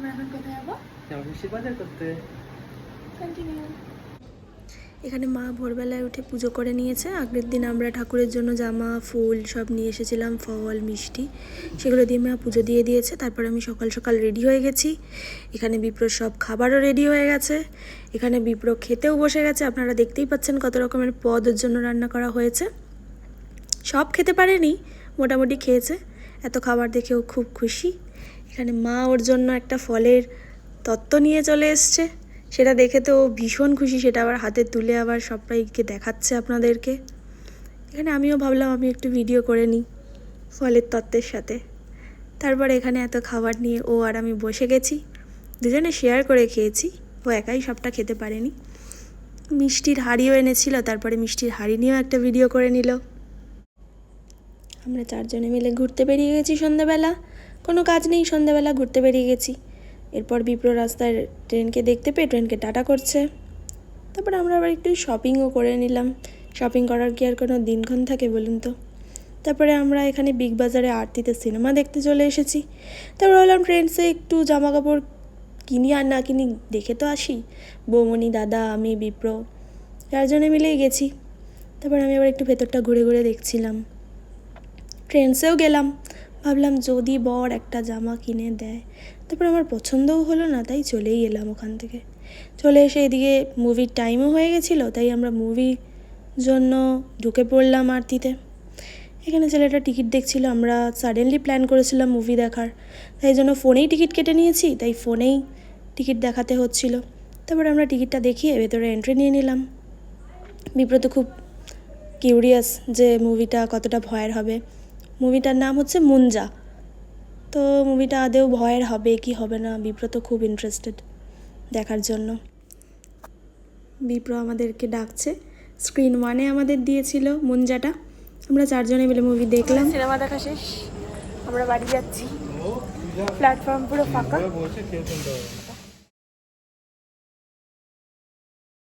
আমরা এখন কোথায় যাব? বাজার করতে। কন্টিনিউ এখানে মা ভোরবেলায় উঠে পুজো করে নিয়েছে। আগের দিন আমরা ঠাকুরের জন্য জামা ফুল সব নিয়ে এসেছিলাম ফল মিষ্টি। সেগুলো দিয়ে মা পুজো দিয়ে দিয়েছে। তারপর আমি সকাল সকাল রেডি হয়ে গেছি। এখানে বিপ্র সব খাবারও রেডি হয়ে গেছে। এখানে বিপ্র খেতেও বসে গেছে। আপনারা দেখতেই পাচ্ছেন কত রকমের পদ জন্য রান্না করা হয়েছে। সব খেতে পারেনি মোটামুটি খেয়েছে। এত খাবার দেখেও খুব খুশি। এখানে মা ওর জন্য একটা ফলের তত্ত্ব নিয়ে চলে এসছে। সেটা দেখে তো ভীষণ খুশি, সেটা আবার হাতে তুলে আবার সবাইকে দেখাচ্ছে আপনাদেরকে। এখানে আমিও ভাবলাম আমি একটু ভিডিও করে নিই ফলের তত্ত্বের সাথে। তারপর এখানে এত খাবার নিয়ে ও আর আমি বসে গেছি। দুজনে শেয়ার করে খেয়েছি। ও একাই সবটা খেতে পারেনি। মিষ্টির হাঁড়িও এনেছিল, তারপরে মিষ্টির হাড়ি নিয়েও একটা ভিডিও করে নিল। আমরা চারজনে মিলে ঘুরতে বেরিয়ে গেছি সন্ধ্যাবেলা। কোনো কাজ নেই, সন্ধ্যাবেলা ঘুরতে বেরিয়ে গেছি। এরপর বিপ্র রাস্তায় ট্রেনকে দেখতে পেয়ে ট্রেনকে টাটা করছে। তারপর আমরা আবার একটু শপিংও করে নিলাম। শপিং করার কি আর কোনো দিনক্ষণ থাকে বলুন তো? তারপরে আমরা এখানে বিগ বাজারে আরতিতে সিনেমা দেখতে চলে এসেছি। তারপর ভাবলাম ট্রেন্ডসে একটু জামা কাপড় কিনি আর না কিনি দেখে তো আসি। বৌমনি দাদা, আমি, বিপ্র, চারজনে মিলেই গেছি। তারপর আমি আবার একটু ভেতরটা ঘুরে ঘুরে দেখছিলাম। ট্রেন্ডসেও গেলাম। ভাবলাম যদি বর একটা জামা কিনে দেয়। তারপর আমার পছন্দও হলো না, তাই চলেই এলাম ওখান থেকে। চলে এসে এদিকে মুভির টাইমও হয়ে গেছিল, তাই আমরা মুভির জন্য ঢুকে পড়লাম আরতিতে। এখানে ছেলেটা টিকিট দেখছিল, আমরা সাডেনলি প্ল্যান করেছিলাম মুভি দেখার। তাই জন্য ফোনেই টিকিট কেটে নিয়েছি, তাই ফোনেই টিকিট দেখাতে হচ্ছিল। তারপরে আমরা টিকিটটা দেখিয়ে ভেতরে এন্ট্রি নিয়ে নিলাম। বিব্রত খুব কিউরিয়াস যে মুভিটা কতটা ভয়ের হবে। মুভিটার নাম হচ্ছে মুঞ্জা তো মুভিটা আদেও ভয়ের হবে কি হবে না? বিপ্র তো খুব ইন্টারেস্টেড দেখার জন্য। বিপ্র আমাদেরকে ডাকছে। স্ক্রিন ওয়ানে আমাদের দিয়েছিল মুঞ্জাটা আমরা চারজনে মিলে মুভি দেখলাম। সিনেমা দেখা শেষ। আমরা বাড়ি যাচ্ছি। প্ল্যাটফর্ম পুরো ফাঁকা।